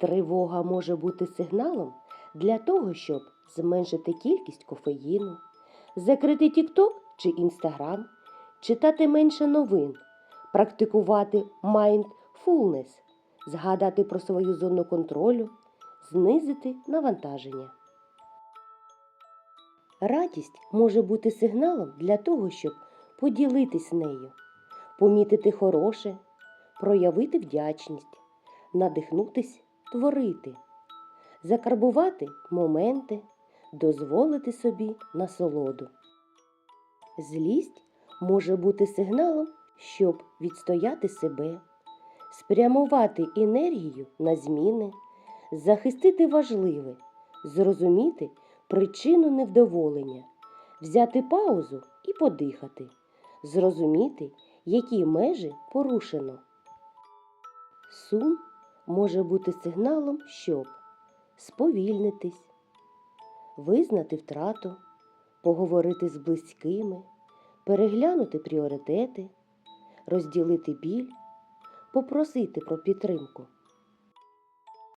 Тривога може бути сигналом для того, щоб зменшити кількість кофеїну, закрити TikTok чи Instagram, читати менше новин, практикувати mindfulness, згадати про свою зону контролю, знизити навантаження. Радість може бути сигналом для того, щоб поділитись нею, помітити хороше, проявити вдячність, надихнутись творити, закарбувати моменти, дозволити собі насолоду. Злість може бути сигналом, щоб відстояти себе, спрямувати енергію на зміни, захистити важливе, зрозуміти причину невдоволення, взяти паузу і подихати, зрозуміти, які межі порушено. Сум може бути сигналом, щоб сповільнитись, визнати втрату, поговорити з близькими, переглянути пріоритети, розділити біль, попросити про підтримку.